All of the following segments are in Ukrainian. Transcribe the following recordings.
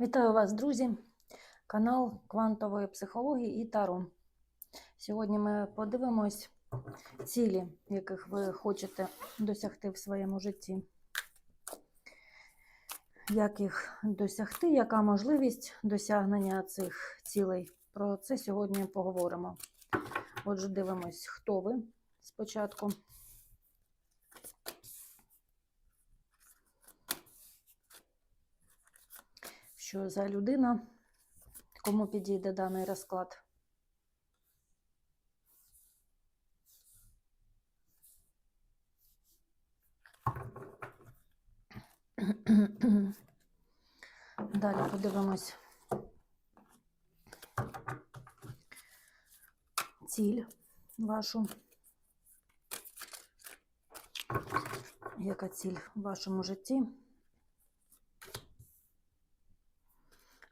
Вітаю вас, друзі! Канал квантової психології і Таро. Сьогодні ми подивимось цілі, яких ви хочете досягти в своєму житті. Як їх досягти, яка можливість досягнення цих цілей? Про це сьогодні поговоримо. Отже, дивимось, хто ви спочатку. Що за людина, кому підійде даний розклад? Далі подивимось ціль вашу. Яка ціль в вашому житті?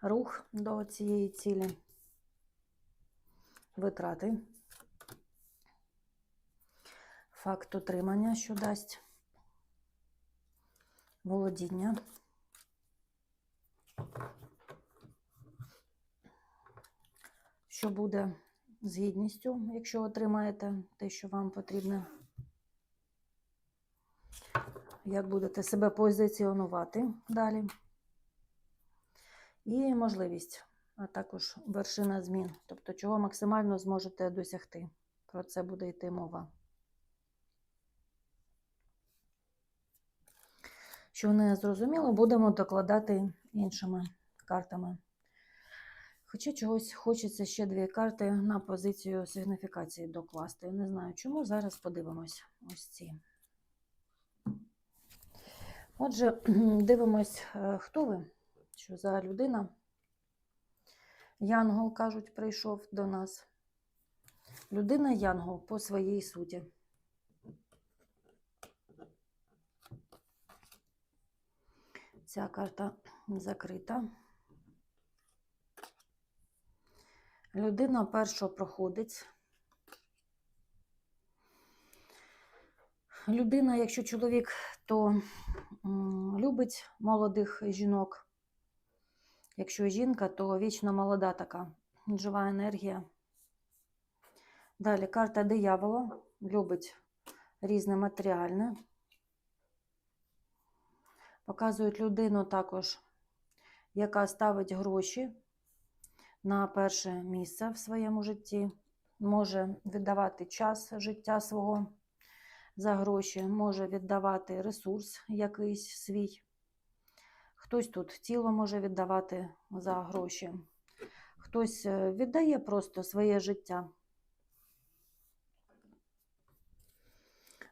Рух до цієї цілі, витрати, факт утримання, що дасть, володіння, що буде з гідністю, якщо отримаєте те, що вам потрібно, як будете себе позиціонувати далі і можливість, а також вершина змін, тобто чого максимально зможете досягти. Про це буде йти мова. Що не зрозуміло, будемо докладати іншими картами. Хоча чогось хочеться ще дві карти на позицію сигніфікації докласти. Не знаю чому, зараз подивимось ось ці. Отже, дивимось, е, хто ви що за людина. Янгол, кажуть, прийшов до нас. Людина Янгол по своїй суті. Ця карта закрита. Людина першопроходець. Людина, якщо чоловік, то любить молодих жінок. Якщо жінка, то вічно молода така, жива енергія. Далі карта диявола любить різне матеріальне. Показують людину також, яка ставить гроші на перше місце в своєму житті, може віддавати час життя свого за гроші, може віддавати ресурс якийсь свій. Хтось тут тіло може віддавати за гроші, хтось е, віддає просто своє життя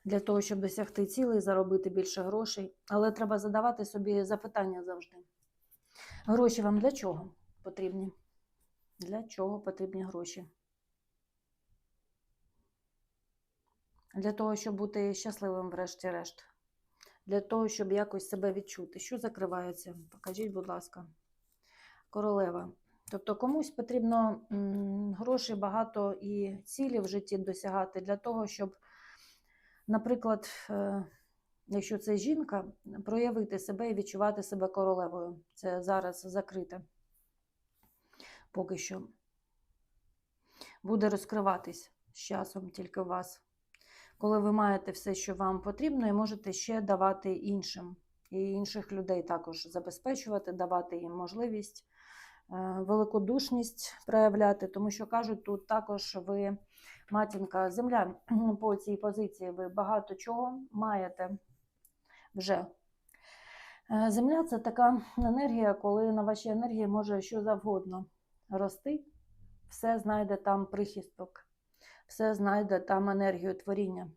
для того, щоб досягти цілей, заробити більше грошей. Але треба задавати собі запитання завжди. Гроші вам для чого потрібні? Для чого потрібні гроші? Для того, щоб бути щасливим, врешті-решт для того, щоб якось себе відчути. Що закривається? Покажіть, будь ласка, королева. Тобто комусь потрібно грошей багато і цілі в житті досягати для того, щоб, наприклад, е, якщо це жінка, проявити себе і відчувати себе королевою. Це зараз закрите. Поки що буде розкриватись з часом тільки у вас коли ви маєте все, що вам потрібно, і можете ще давати іншим. І інших людей також забезпечувати, давати їм можливість, е, великодушність проявляти, тому що кажуть, тут також ви, матінка, земля по цій позиції, ви багато чого маєте вже. Е, земля це така енергія, коли на вашій енергії може що завгодно рости, все знайде там прихисток все знайде там енергію творіння.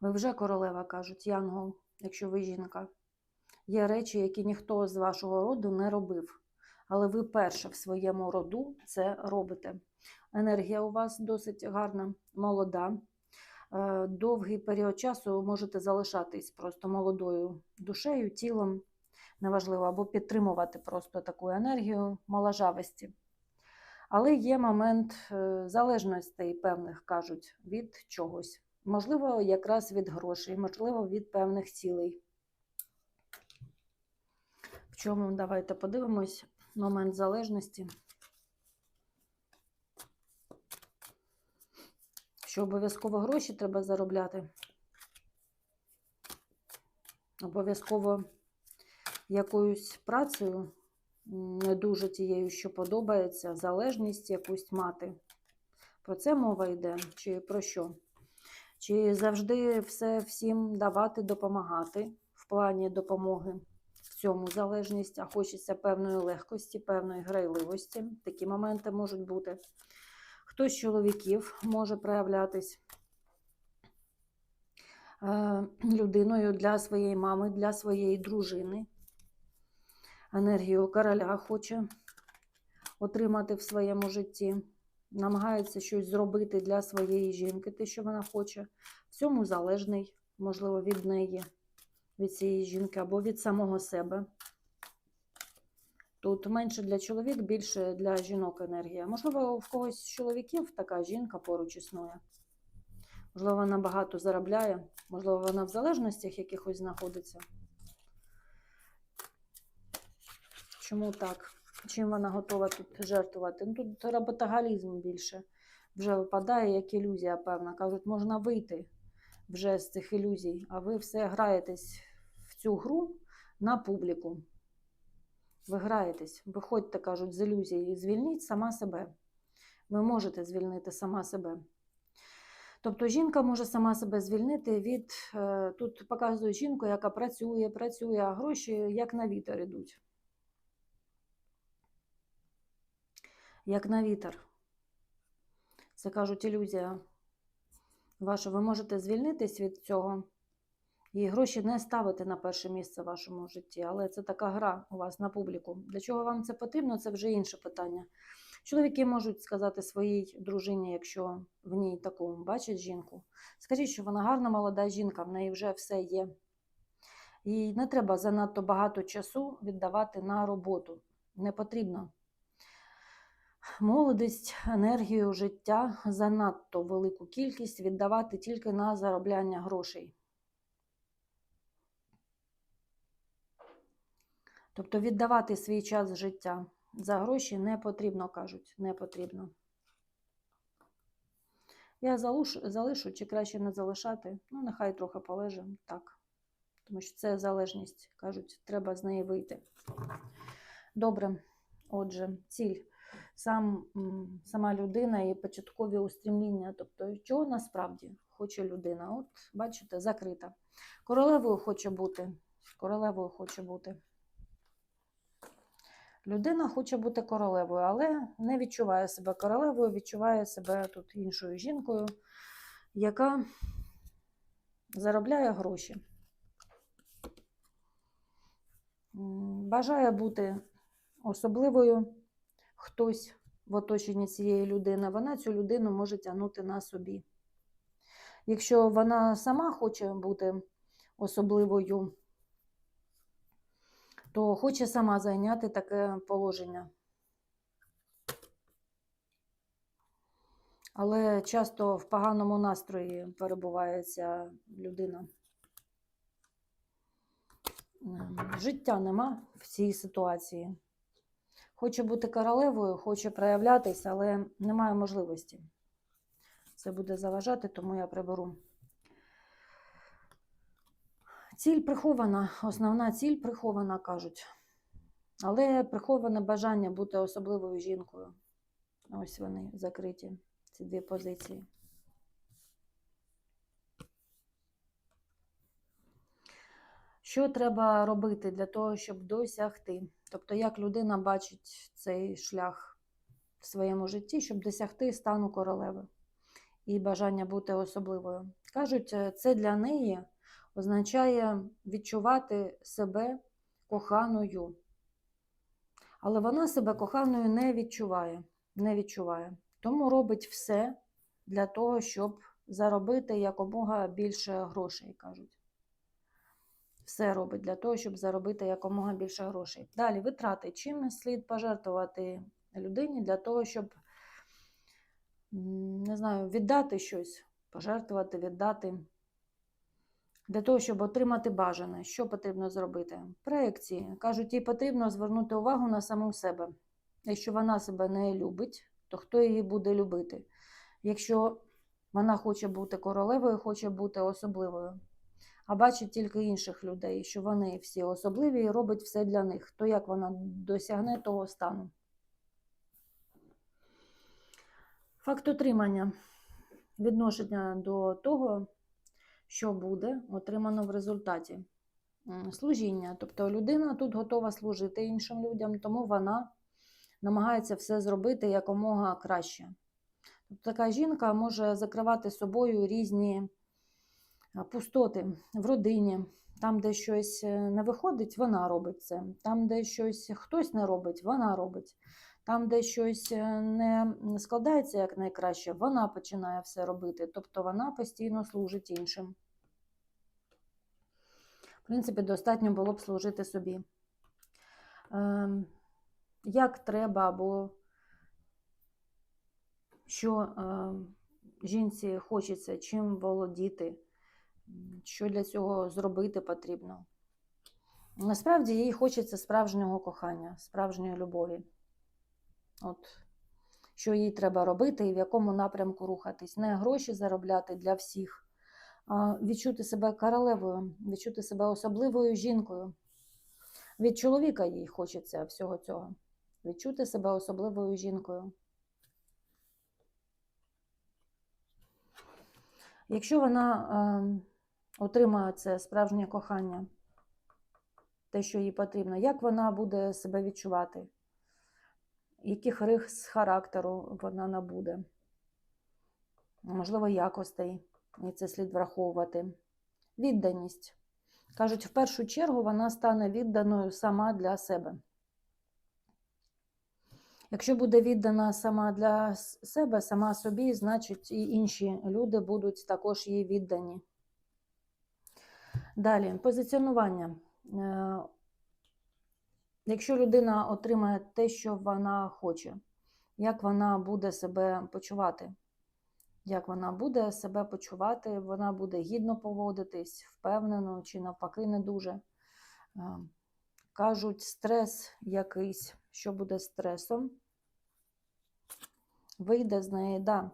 Ви вже королева, кажуть, Янгол, якщо ви жінка. Є речі, які ніхто з вашого роду не робив. Але ви перше в своєму роду це робите. Енергія у вас досить гарна, молода. Е, довгий період часу можете залишатись просто молодою душею, тілом, неважливо, або підтримувати просто таку енергію моложавості. Але є момент е, залежностей певних, кажуть, від чогось. Можливо, якраз від грошей, можливо, від певних цілей. В чому давайте подивимось момент залежності. Що обов'язково гроші треба заробляти. Обов'язково якоюсь працею, дуже тією, що подобається, залежність якусь мати. Про це мова йде? Чи про що? Чи завжди все всім давати, допомагати в плані допомоги? В цьому залежність, а хочеться певної легкості, певної грайливості. Такі моменти можуть бути. Хтось з чоловіків може проявлятись е, людиною для своєї мами, для своєї дружини. Енергію короля хоче отримати в своєму житті. Намагається щось зробити для своєї жінки, те, що вона хоче. В цьому залежний, можливо, від неї, від цієї жінки або від самого себе. Тут менше для чоловік, більше для жінок енергія. Можливо, в когось з чоловіків така жінка поруч існує. Можливо, вона багато заробляє, можливо, вона в залежностях якихось знаходиться. Чому так? Чим вона готова тут жертвувати? Ну, тут роботагалізм більше вже випадає, як ілюзія, певна. Кажуть, можна вийти вже з цих ілюзій, а ви все граєтесь в цю гру на публіку. Ви граєтесь, виходьте, кажуть, з ілюзії і звільніть сама себе. Ви можете звільнити сама себе. Тобто жінка може сама себе звільнити від. е, Тут показує жінку, яка працює, працює, а гроші як на вітер ідуть. Як на вітер. Це кажуть ілюзія ваша. Ви можете звільнитись від цього і гроші не ставити на перше місце в вашому житті, але це така гра у вас на публіку. Для чого вам це потрібно, це вже інше питання. Чоловіки можуть сказати своїй дружині, якщо в ній таку бачать жінку, скажіть, що вона гарна молода жінка, в неї вже все є. І не треба занадто багато часу віддавати на роботу. Не потрібно. Молодість, енергію, життя занадто велику кількість віддавати тільки на заробляння грошей. Тобто віддавати свій час життя за гроші не потрібно, кажуть, не потрібно. Я залишу, залишу чи краще не залишати, ну нехай трохи полеже, так. Тому що це залежність, кажуть, треба з неї вийти. Добре, отже, ціль. Сам, сама людина і початкові устремління, тобто чого насправді хоче людина. От, бачите, закрита. Королевою хоче бути. Королевою хоче бути. Людина хоче бути королевою, але не відчуває себе королевою, відчуває себе тут іншою жінкою, яка заробляє гроші. Бажає бути особливою хтось в оточенні цієї людини, вона цю людину може тягнути на собі. Якщо вона сама хоче бути особливою, то хоче сама зайняти таке положення. Але часто в поганому настрої перебуває ця людина. Життя нема в цій ситуації. Хоче бути королевою, хоче проявлятися, але немає можливості. Це буде заважати, тому я приберу. Ціль прихована, основна ціль прихована, кажуть. Але приховане бажання бути особливою жінкою. Ось вони закриті, ці дві позиції. Що треба робити для того, щоб досягти? Тобто, як людина бачить цей шлях в своєму житті, щоб досягти стану королеви і бажання бути особливою? Кажуть, е, це для неї означає відчувати себе коханою. Але вона себе коханою не відчуває. Не відчуває. Тому робить все для того, щоб заробити якомога більше грошей, кажуть. Все робить для того, щоб заробити якомога більше грошей. Далі витрати. Чим слід пожертвувати людині для того, щоб не знаю, віддати щось, пожертвувати, віддати Для того, щоб отримати бажане, що потрібно зробити? Проекції. Кажуть, їй потрібно звернути увагу на саму себе. Якщо вона себе не любить, то хто її буде любити? Якщо вона хоче бути королевою, хоче бути особливою, а бачить тільки інших людей, що вони всі особливі і робить все для них, то як вона досягне того стану? Факт отримання відношення до того, що буде отримано в результаті. Служіння. Тобто людина тут готова служити іншим людям, тому вона намагається все зробити якомога краще. Тобто така жінка може закривати собою різні пустоти в родині. Там, де щось е, не виходить, вона робить це. Там, де щось хтось не робить, вона робить. Там, де щось е, не складається як найкраще, вона починає все робити. Тобто вона постійно служить іншим. В принципі, достатньо було б служити собі. Ем, Як треба, або що ем, жінці хочеться, чим володіти, що для цього зробити потрібно. Насправді їй хочеться справжнього кохання, справжньої любові. От що їй треба робити і в якому напрямку рухатись. Не гроші заробляти для всіх, а відчути себе королевою, відчути себе особливою жінкою. Від чоловіка їй хочеться всього цього. Відчути себе особливою жінкою. Якщо вона е, отримає це справжнє кохання, те, що їй потрібно, як вона буде себе відчувати? яких рис характеру вона набуде, можливо, якостей, і це слід враховувати. Відданість. Кажуть, в першу чергу вона стане відданою сама для себе. Якщо буде віддана сама для себе, сама собі, значить і інші люди будуть також їй віддані. Далі, позиціонування. Е, Якщо людина отримає те, що вона хоче, як вона буде себе почувати? Як вона буде себе почувати, вона буде гідно поводитись, впевнено чи навпаки не дуже. Кажуть, стрес якийсь, що буде стресом. Вийде з неї, да.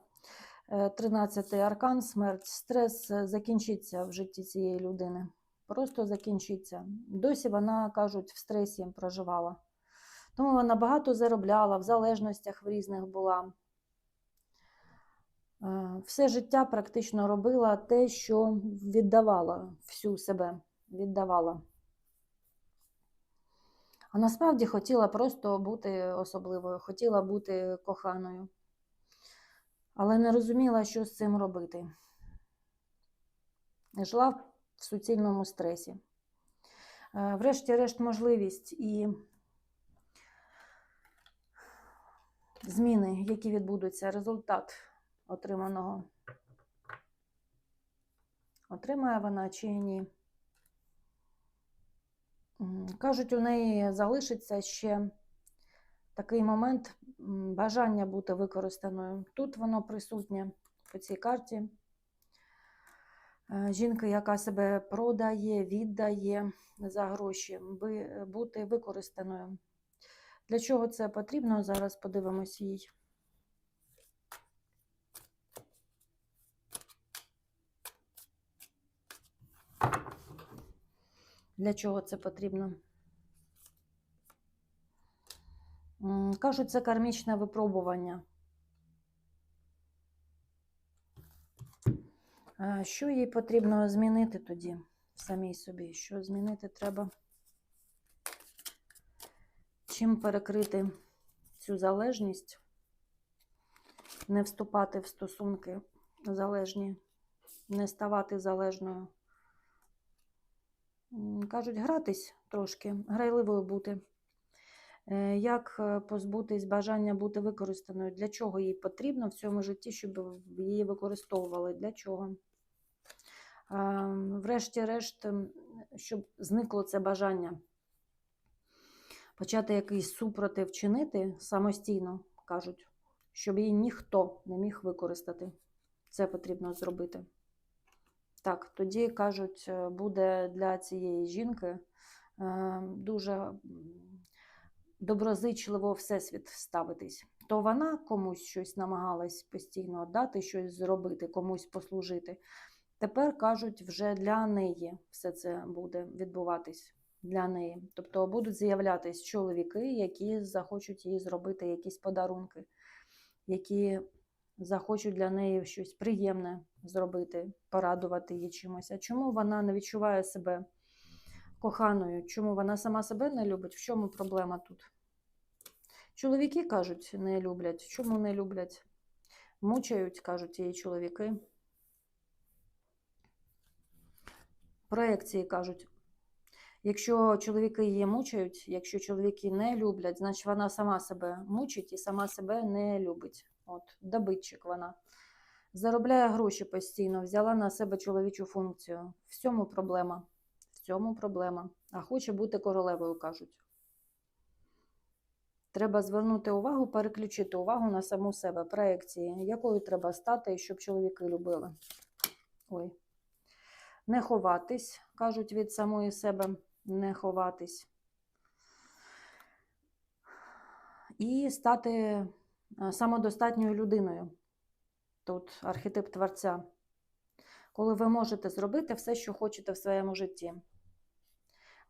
13-й аркан, смерть, стрес закінчиться в житті цієї людини просто закінчиться. Досі вона, кажуть, в стресі проживала. Тому вона багато заробляла, в залежностях в різних була. Е, все життя практично робила те, що віддавала всю себе, віддавала. А насправді хотіла просто бути особливою, хотіла бути коханою, але не розуміла, що з цим робити. Жила в суцільному стресі. Е, врешті-решт, можливість і зміни, які відбудуться, результат отриманого. Отримає вона чи ні. Кажуть, у неї залишиться ще такий момент бажання бути використаною. Тут воно присутнє по цій карті. Е, жінка, яка себе продає, віддає за гроші, би бути використаною. Для чого це потрібно? Зараз подивимось їй. Для чого це потрібно? Кажуть, це кармічне випробування. Що їй потрібно змінити тоді самій собі? Що змінити треба? Чим перекрити цю залежність, не вступати в стосунки залежні, не ставати залежною. Кажуть, гратись трошки, грайливою бути. Е, як е, позбутись бажання бути використаною? Для чого їй потрібно в цьому житті, щоб її використовували? Для чого? Врешті-решт, ем, щоб зникло це бажання. Почати якийсь супротив чинити самостійно, кажуть, щоб її ніхто не міг використати. Це потрібно зробити. Так, тоді кажуть, е, буде для цієї жінки е, дуже доброзичливо всесвіт ставитись. То вона комусь щось намагалась постійно дати, щось зробити, комусь послужити. Тепер кажуть, вже для неї все це буде відбуватись для неї. Тобто будуть з'являтись чоловіки, які захочуть їй зробити якісь подарунки, які захочуть для неї щось приємне зробити, порадувати її чимось. А чому вона не відчуває себе коханою? Чому вона сама себе не любить? В чому проблема тут? Чоловіки кажуть, не люблять. Чому не люблять? Мучають, кажуть її чоловіки. Проекції кажуть. Якщо чоловіки її мучають, якщо чоловіки не люблять, значить вона сама себе мучить і сама себе не любить. От, добитчик вона. Заробляє гроші постійно, взяла на себе чоловічу функцію. В цьому проблема. Цьому проблема. А хоче бути королевою, кажуть. Треба звернути увагу, переключити увагу на саму себе, проекції, якою треба стати, щоб чоловіки любили. Ой. Не ховатись, кажуть від самої себе, не ховатись. І стати е, самодостатньою людиною. Тут архетип творця. Коли ви можете зробити все, що хочете в своєму житті.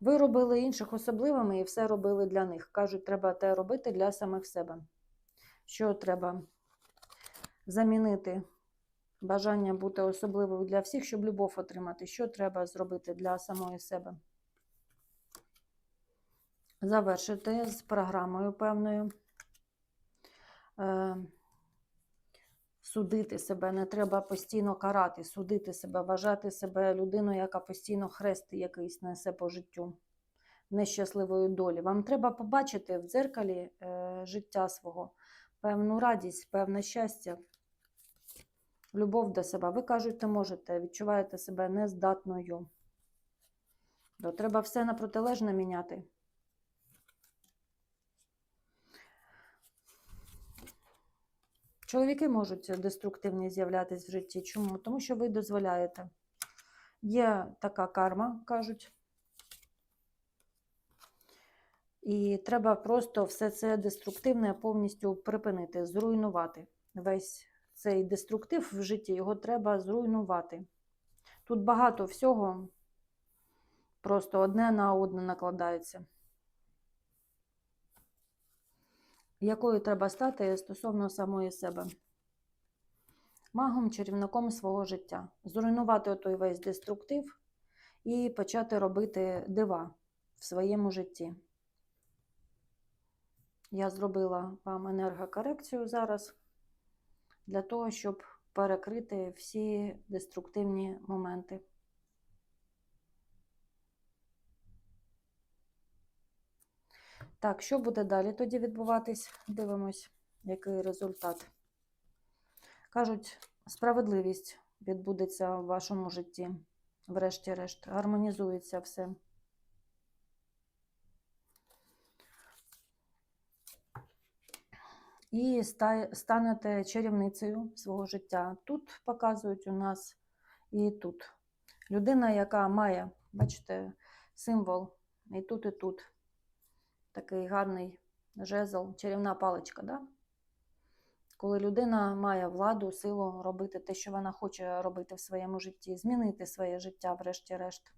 Ви робили інших особливими і все робили для них. Кажуть, треба те робити для самих себе. Що треба замінити бажання бути особливою для всіх, щоб любов отримати. Що треба зробити для самої себе? Завершити з програмою певною. Судити себе, не треба постійно карати, судити себе, вважати себе людиною, яка постійно хрест якийсь несе по життю нещасливої долі. Вам треба побачити в дзеркалі е, життя свого певну радість, певне щастя, любов до себе. Ви кажете, можете, відчуваєте себе нездатною. То треба все на протилежне міняти. Чоловіки можуть деструктивні з'являтися в житті. Чому? Тому що ви дозволяєте. Є така карма, кажуть. І треба просто все це деструктивне повністю припинити, зруйнувати. Весь цей деструктив в житті його треба зруйнувати. Тут багато всього, просто одне на одне накладається. Якою треба стати стосовно самої себе? Магом, чарівником свого життя. Зруйнувати отой весь деструктив і почати робити дива в своєму житті. Я зробила вам енергокорекцію зараз для того, щоб перекрити всі деструктивні моменти. Так, що буде далі тоді відбуватись? Дивимось, який результат. Кажуть, справедливість відбудеться в вашому житті, врешті-решт, гармонізується все. І станете чарівницею свого життя. Тут показують у нас і тут. Людина, яка має, бачите, символ і тут, і тут. Такий гарний жезл, чарівна паличка. Да? Коли людина має владу, силу робити те, що вона хоче робити в своєму житті, змінити своє життя, врешті-решт.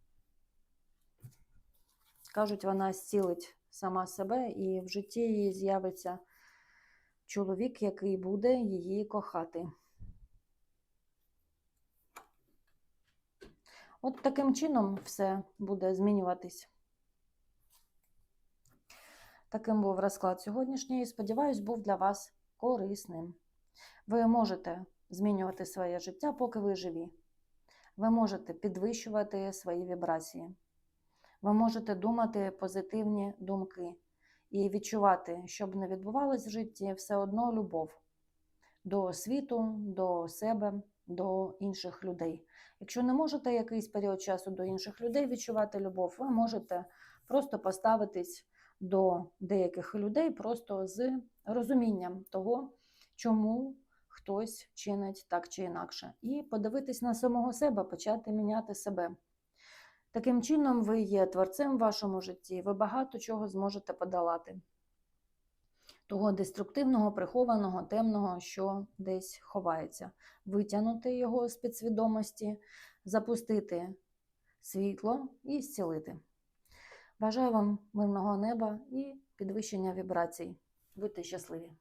Кажуть, вона зцілить сама себе, і в житті її з'явиться чоловік, який буде її кохати. От таким чином все буде змінюватись. Таким був розклад сьогоднішній. Сподіваюсь, був для вас корисним. Ви можете змінювати своє життя, поки ви живі. Ви можете підвищувати свої вібрації. Ви можете думати позитивні думки і відчувати, що б не відбувалось в житті, все одно любов до світу, до себе, до інших людей. Якщо не можете якийсь період часу до інших людей відчувати любов, ви можете просто поставитись до деяких людей просто з розумінням того, чому хтось чинить так чи інакше. І подивитись на самого себе, почати міняти себе. Таким чином, ви є творцем в вашому житті, ви багато чого зможете подолати. Того деструктивного, прихованого, темного, що десь ховається, витягнути його з підсвідомості, запустити світло і зцілити. Бажаю вам мирного неба і підвищення вібрацій. Будьте щасливі!